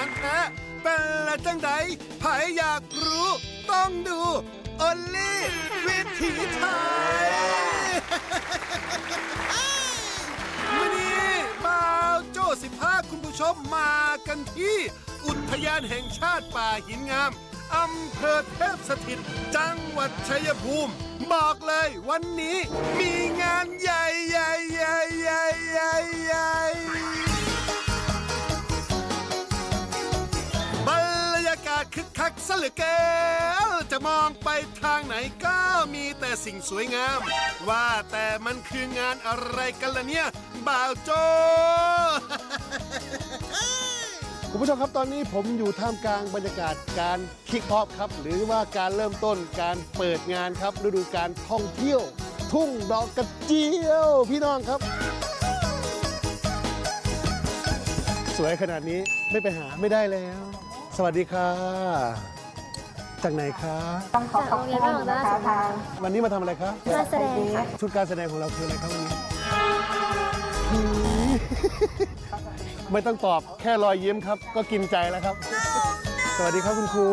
ารแท้เป็นละจังใดไผอยากรู้ ต้องดูออลลี่วิถีไทยวันนี้บ่าวโจ้สิพาคุณผู้ชมมากันที่ อุทยานแห่งชาติป่าหินงามอำเภอเทพสถิต จังหวัดชัยภูมิ บอกเลยวันนี้มีงานใหญ่ใหญ่ใหญ่ใหญ่ใหญ่ใหญ่ กคักซะเหลือเกินจะมองไปทางไหนก็มีแต่สิ่งสวยงาม ว่าแต่มันคืองานอะไรกันล่ะเนี่ย บ่าวโจ คุณผู้ชมครับตอนนี้ผมอยู่ท่ามกลางบรรยากาศการคิกออฟครับ หรือว่าการเริ่มต้นการเปิดงานครับฤดูการท่องเที่ยว ทุ่งดอกกระเจียว พี่น้องครับ สวยขนาดนี้ไม่ไปหาไม่ได้แล้ว วัสดีค่ะ จากไหนคะ ต้องขอขอบคุณนะคะทางวันนี้มาทำอะไรคะการแสดงค่ะ ชุดการแสดงของเราคืออะไรครับวันนี้ไม่ต้องตอบแค่รอยยิ้มครับ ก็กินใจแล้วครับ สวัสดีครับคุณครู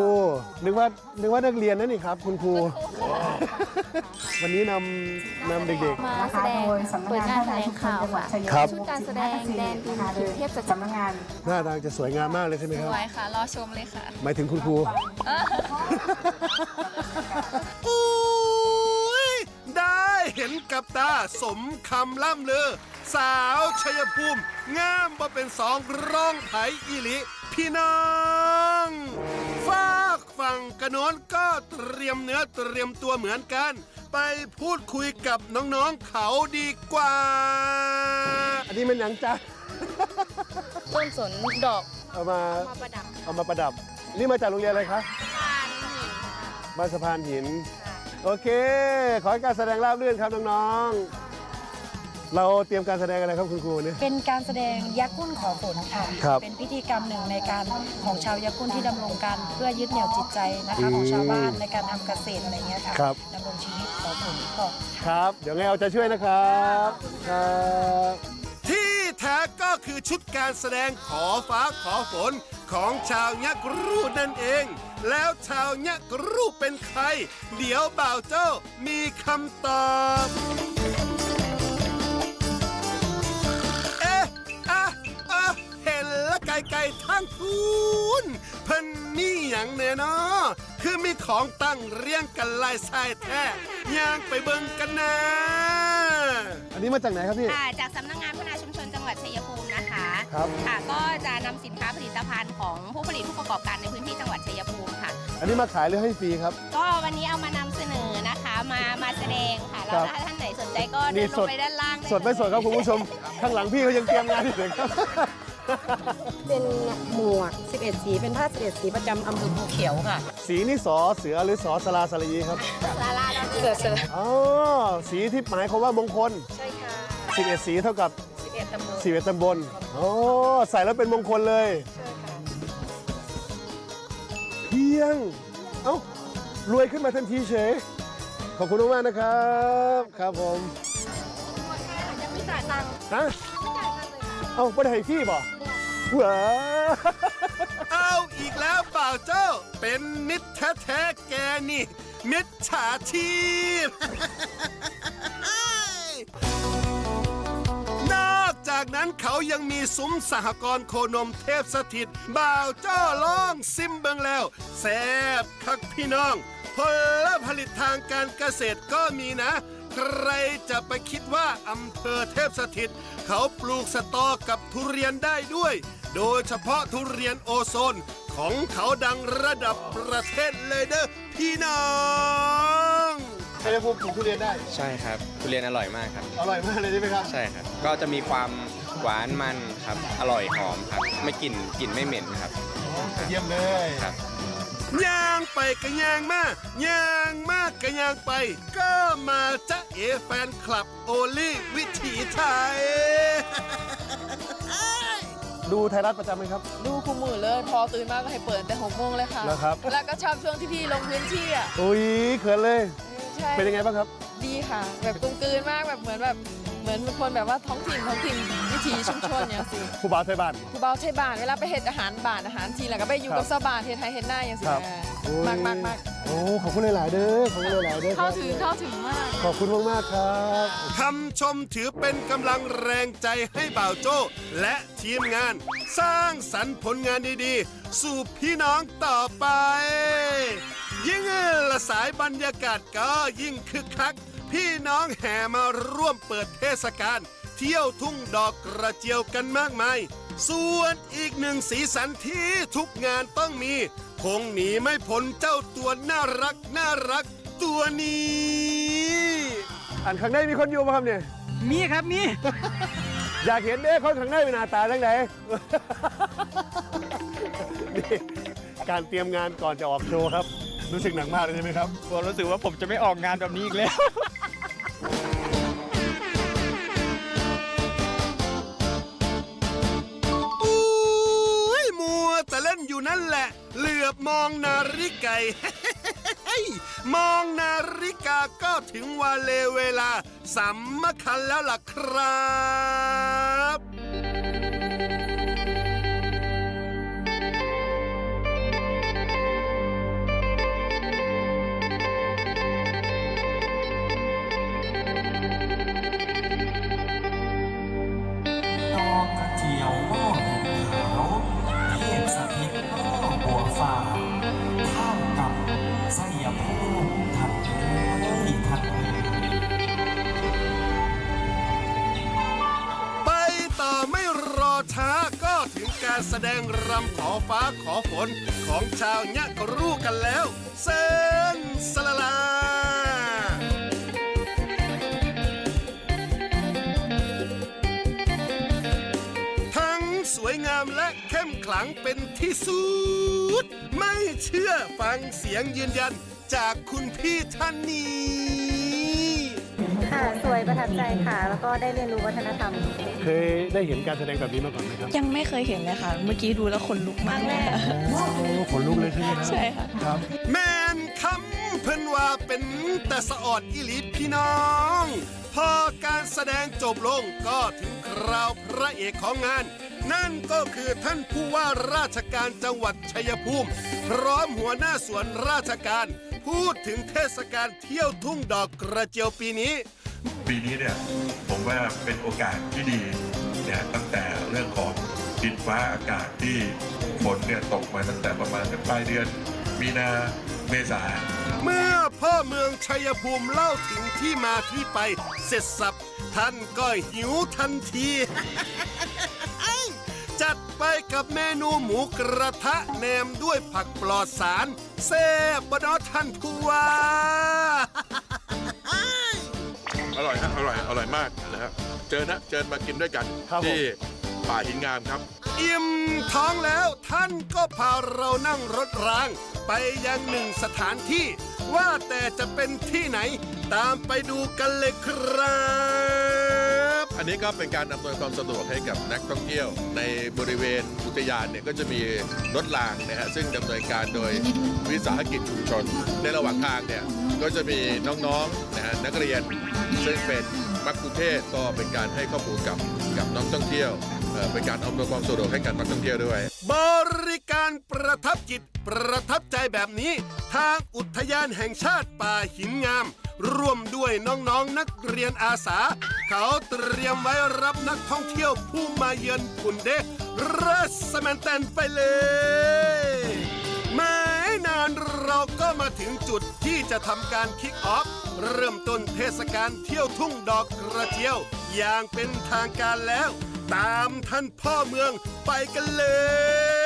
นึกว่านึกว่านักเรียนนั่นนี่ครับ คุณครู วันนี้นำนำเด็ก มาแสดงเปิดงานแถลงข่าวค่ะครับ ชุดการแสดงแดนดินกรุงเทพสถิตสำนักงานๆ หน้าทางจะสวยงามมากเลยใช่ไหมครับไว้ค่ะ รอชมเลยค่ะ หมายถึงคุณครูอุ้ยได้เห็นกับตาสมคำล่ำลือ สาวชัยภูมิ งามบ่เป็นสองร้องไผอีหลีพี่น้องฝา กฝั่งกระโนนก็เตรียมเนื้อเตรียมตัวเหมือนกัน ไปพูดคุยกับน้องๆเขาดีกว่า อันนี้มันหยังจ้ะต้นสนดอกเอามามาประดับเอามาประดับ นี่มาจากโรงเรียนอะไรคะบานหินบ้านสะพานหิน โอเค ขอให้การแสดงราบรื่นครับน้องๆ เราเตรียมการแสดงอะไรครับคุณครูเนี่ยเป็นการแสดงยักษ์กุ้นขอฝนค่ะ ครับเป็นพิธีกรรมหนึ่งในการของชาวยักษ์กุ้นที่ดำรงกันเพื่อยึดเหนี่ยวจิตใจนะคะอืมของชาวบ้านในการทำเกษตรอะไรเงี้ยค่ะครับ ดำรงชีวิตขอฝนก็ ครับ เดี๋ยวไงเอาใจช่วยนะครับครับที่แท้ก็คือชุดการแสดงขอฟ้าขอฝนของชาวยักษ์รูนั่นเอง แล้วชาวยักษ์รูเป็นใคร เดี๋ยวบ่าวเจ้ามีคำตอบ ไก่ไก่ทั้งทุนเพิ่นนี่อย่างแน่นอคือมีของตั้งเรียงกันลายทรายแท้ย่างไปเบิ่งกันนะ อันนี้มาจากไหนครับพี่ ค่ะจากสำนักงานพัฒนาชุมชนจังหวัดชัยภูมินะคะครับ ค่ะ ก็จะนำสินค้าผลิตภัณฑ์ของผู้ผลิตผู้ประกอบการในพื้นที่จังหวัดชัยภูมิค่ะ อันนี้มาขายหรือให้ฟรีครับ ก็วันนี้เอามานำเสนอนะคะมามาแสดงค่ะ แล้วครับถ้าท่านไหนสนใจก็นี่เดินลสงดไปด้านล่างด้สดไม่สดครับคุณผู้ชม ข้างหลังพี่เขายังเตรียมงานอยู่เลยครับ เป็นหมวก 11 สีเป็นผ้า 11 สีประจำอำเภอภูเขียวค่ะสีนี่สอเสือหรือสอสลาสลีครับลาลาลาเกิดเสร็จอ๋อสีที่หมายความว่ามงคลใช่ค่ะ 11สีเท่ากับ11ตำบล11ตำบลอ๋อใส่แล้วเป็นมงคลเลยใช่ค่ะเพียง เอ้า รวยขึ้นมาทันทีเฉย ขอบคุณมากๆนะครับ ครับผม ยังไม่จ่ายตังค์ ฮะ เอ้าไม่ได้ให้พี่บ่ ว้าเอาอีกแล้วเปล่าเจ้า เป็นมิตรแท้ๆแกนี่ มิตรฉาชีพ นอกจากนั้นเขายังมีซุ้มสหกรณ์โคนมเทพสถิต บ่าวเจ้าล่องซิมเบิงแล้วแซบคักพี่น้อง ผลผลิตทางการเกษตรก็มีนะ ใครจะไปคิดว่าอำเภอเทพสถิต เขาปลูกสตอกับทุเรียนได้ด้วย โดยเฉพาะทุเรียนโอโซนของเขาดังระดับประเทศเลยเด้อพี่น้องชัยภูมิปลูกทุเรียนได้ ใช่ครับ ทุเรียนอร่อยมากครับ อร่อยมากเลยใช่ไหมครับ ใช่ครับ ก็จะมีความหวานมันครับ อร่อยหอมครับ ไม่กลิ่นกลิ่นไม่เหม็นครับ เยี่ยมเลยครับ ย่างไปก็ย่างมาย่างมากก็ย่างไป ก็มาจ้าเอแฟนคลับโอลี่วิถีไทย ดูไทยรัฐประจำไหมครับ ดูคู่มือเลย พอตื่นมาก็ให้เปิดแต่หกโมงเลยค่ะแล้วครับ แล้วก็ชอบช่วงที่พี่ลงพื้นที่อะอุ้ยเขินเลย ใช่เป็นยังไงบ้างครับ ดีค่ะ แบบกลมกลืนมากแบบเหมือนแบบเห มือนเหมือนเป็นคนแบบว่าท้องถิ่นท้องถิ่นวิถีชุมชนอย่างสิผู้บ่าวไทยบ้าน ผู้เบาใช้บ้านเวลาไปเฮ็ดอาหารบ้านอาหารทีแล้วก็ไปอยู่ครักับบชาวบ้านเฮ็ดไทยเฮ็ดหน้าอย่างสิครับนะโอ้ยมากมากมากโอ้ขอบคุณหลาย ๆ เด้อขอบคุณหลาย ๆ เด้อคเข้ารับถึงเข้าถึงมาก ขอบคุณมาก ๆ ครับ คำชมถือเป็นกำลังแรงใจให้บ่าวโจ้และทีมงาน สร้างสรรค์ผลงานดีๆ สู่พี่น้องต่อไป ยิ่งละสายบรรยากาศก็ยิ่งคึกคัก พี่น้องแห่มาร่วมเปิดเทศกาลเที่ยวทุ่งดอกกระเจียวกันมากมาย ส่วนอีกหนึ่งสีสันที่ทุกงานต้องมี คงหนีไม่พ้นเจ้าตัวน่ารักน่ารักตัวนี้ อันข้างในมีคนอยู่ป่ะครับเนี่ยมีครับมีอยากเห็นเด้คนข้างในเป็นหน้าตาจังไดนี่การเตรียมงานก่อนจะออกโชว์ครับ รู้สึกหนักมากเลยใช่ไหมครับ ผมรู้สึกว่าผมจะไม่ออกงานแบบนี้อีกแล้ว อยู่นั่นแหละ เหลือบมองนาฬิกามองนาฬิกาก็ถึงวาเลเวลาสำคัญแล้วล่ะครับ ดงรำขอฟ้าขอฝนของชาวยะกรู้กันแล้วเซนสลาลาทั้งสวยงามและเข้มขลังเป็นที่สุด ไม่เชื่อฟังเสียงยืนยันจากคุณพี่ท่านนี้ ค่ะ สวยประทับใจค่ะ แล้วก็ได้เรียนรู้วัฒนธรรมเคยได้เห็นการแสดงแบบนี้มาก่อนไหมครับยังไม่เคยเห็นเลยค่ะ เมื่อกี้ดูแล้วขนลุกมากเลยค่ะโอ้ขนลุกเลยใช่ไหมครับใช่ค่ะ ครับ แม่นคำเพิ่นว่าเป็นแต่สะออดอิลิพี่น้อง พอการแสดงจบลงก็ถึงคราวพระเอกของงาน นั่นก็คือท่านผู้ว่าราชการจังหวัดชัยภูมิ พร้อมหัวหน้าส่วนราชการ พูดถึงเทศกาลเที่ยวทุ่งดอกกระเจียวปีนี้ ปีนี้เนี่ยผมว่าเป็นโอกาสที่ดีเนี่ยตั้งแต่เรื่องของดินฟ้าอากาศที่ฝนเนี่ยตกมาตั้งแต่ประมาณปลายเดือน มีนาเมษาเมื่อพ่อเมืองชัยภูมิเล่าถึงที่มาที่ไปเสร็จสับ ท่านก็หิวทันที จัดไปกับเมนูหมูกระทะแหนมด้วยผักปลอดสาร เซบบเนอท่านผู้ว่า อร่อยนะอร่อยอร่อยมากนะครับเจอนะเจอมากินด้วยกัน ครับผม ที่ป่าหินงามครับ อิ่มท้องแล้วท่านก็พาเรานั่งรถราง ไปยังหนึ่งสถานที่ ว่าแต่จะเป็นที่ไหน ตามไปดูกันเลยครับ อันนี้ก็เป็นการอำนวยความสะดวกให้กับนักท่องเที่ยว ในบริเวณอุทยานเนี่ยก็จะมีรถรางนะฮะซึ่งดำเนินการโดยวิสาหกิจชุมชน ในระหว่างทางเนี่ยก็จะมีน้องๆนะฮะนักเรียนซึ่งเป็นมักคุเทศก็เป็นการให้ข้อมูลกับกับนักท่องเที่ยวเอ่อเป็นการอำนวยความสะดวกให้กับนักท่องเที่ยวด้วย บริการประทับจิตประทับใจแบบนี้ ทางอุทยานแห่งชาติป่าหินงาม ร่วมด้วยน้องๆนนักเรียนอาสา เขาเตรียมไว้รับนักท่องเที่ยวผู้มาเยือนพุนเดรัสแมนแตนไปเลยไม่นานเราก็มาถึงจุดที่จะทำการคิกออฟเริ่มต้นเทศกาลเที่ยวทุ่งดอกกระเจียว อย่างเป็นทางการแล้ว ตามท่านพ่อเมืองไปกันเลย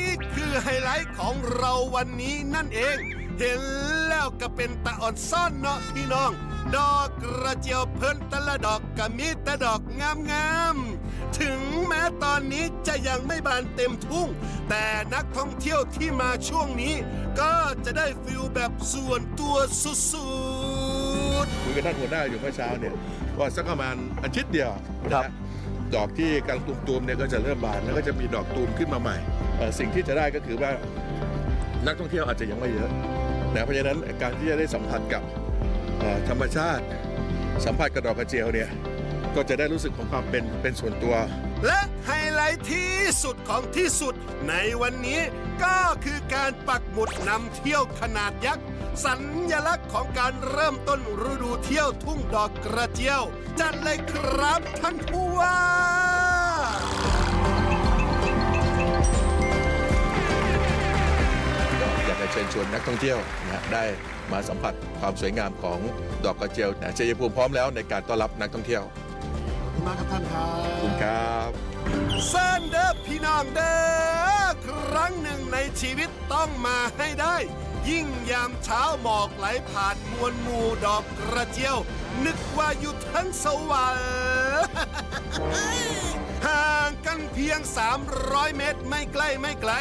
นี่คือไฮไลท์ของเราวันนี้นั่นเอง เห็นแล้วก็เป็นตาอ่อนซ่อนเนาะพี่น้อง ดอกกระเจียวเพิ่นแต่ละดอกก็มีแต่ดอกงามๆถึงแม้ตอนนี้จะยังไม่บานเต็มทุ่ง แต่นักท่องเที่ยวที่มาช่วงนี้ ก็จะได้ฟิลแบบส่วนตัวสุดๆคุยกับท่านหัวหน้าอยู่เมื่อเช้าเนี่ยว่าสักประมาณอาทิตย์เดียวนะฮะ ดอกที่กำลังตูมๆเนี่ยก็จะเริ่มบานแล้วก็จะมีดอกตูมขึ้นมาใหม่สิ่งที่จะได้ก็คือว่านักท่องเที่ยวอาจจะยังไม่เยอะนะเพราะฉะนั้นการที่จะได้สัมผัสกับธรรมชาติสัมผัสกับดอกกระเจียวเนี่ย ก็จะได้รู้สึกของความเป็นเป็นส่วนตัว และไฮไลท์ที่สุดของที่สุดในวันนี้ก็คือการปักหมุดนำเที่ยวขนาดยักษ์ สัญลักษณ์ของการเริ่มต้นฤดูเที่ยวทุ่งดอกกระเจียว จัดเลยครับท่านผู้ว่าอยากจะเชิญชวนนักท่องเที่ยวนะได้มาสัมผัสความสวยงามของดอกกระเจียวนะชัยภูมิพร้อมแล้วในการต้อนรับนักท่องเที่ยว มาครับท่านครัขอบคุณครับเซินเด้อพี่น้องเด้อครั้งหนึ่งในชีวิตต้องมาให้ได้ ยิ่งยามเช้าหมอกไหลผ่านมวลหมู่ดอกกระเจียว นึกว่าอยู่ทั้งสวรรค์ห่างกันเพียง 300 เมตรไม่ใกล้ไม่ไกล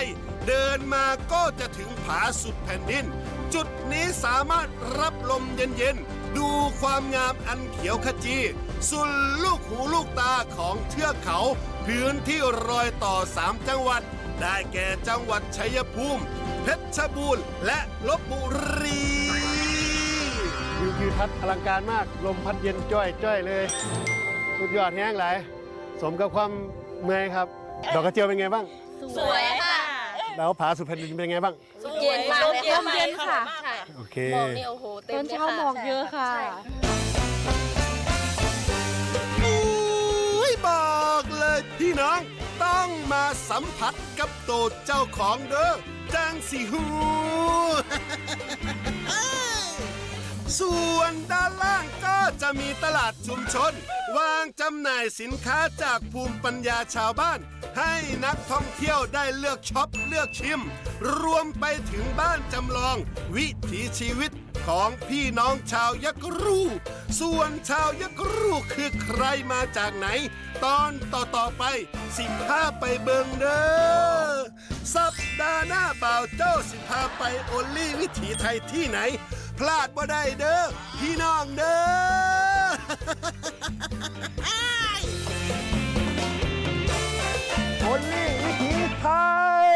เดินมาก็จะถึงผาสุดแผ่นดิน จุดนี้สามารถรับลมเย็นๆ ดูความงามอันเขียวขจี สุดลูกหูลูกตาของเทือกเขา พื้นที่รอยต่อสามจังหวัด ได้แก่จังหวัดชัยภูมิ เพชรบูรณ์และลบบุรีวิวทิวทัศน์อลังการมาก ลมพัดเย็นจ้อยจ้อยเลย สุดยอดแห้งหลาย สมกับความเมื่อยครับ ดอกกระเจียวเป็นไงบ้าง สวยค่ะแล้วผาสุดแผ่นดินเป็นไงบ้าง เย็นมากเลยค่ะเย็นค่ะโอเค หมอกนี่โอ้โหเต็มเลยค่ะตอนเช้าหมอกเยอะค่ะอุ้ย เลยพี่น้องต้องมาสัมผัสกับโตดเจ้าของเด้อจังสิฮูส่วนด้านล่างก็จะมีตลาดชุมชน วางจำหน่ายสินค้าจากภูมิปัญญาชาวบ้าน ให้นักท่องเที่ยวได้เลือกช็อปเลือกชิม รวมไปถึงบ้านจำลอง วิถีชีวิต ของพี่น้องชาวยักรูส่วนชาวยักรูคือใครมาจากไหน ตอนต่อต่อไป สิพาไปเบิงเด้อสัปดาห์หน้าบ่าวเจ้าสิพาไปโอลี่วิถีไทยที่ไหน พลาดบ่ได้เด้อพี่น้องเด้อโอลี่วิถีไทย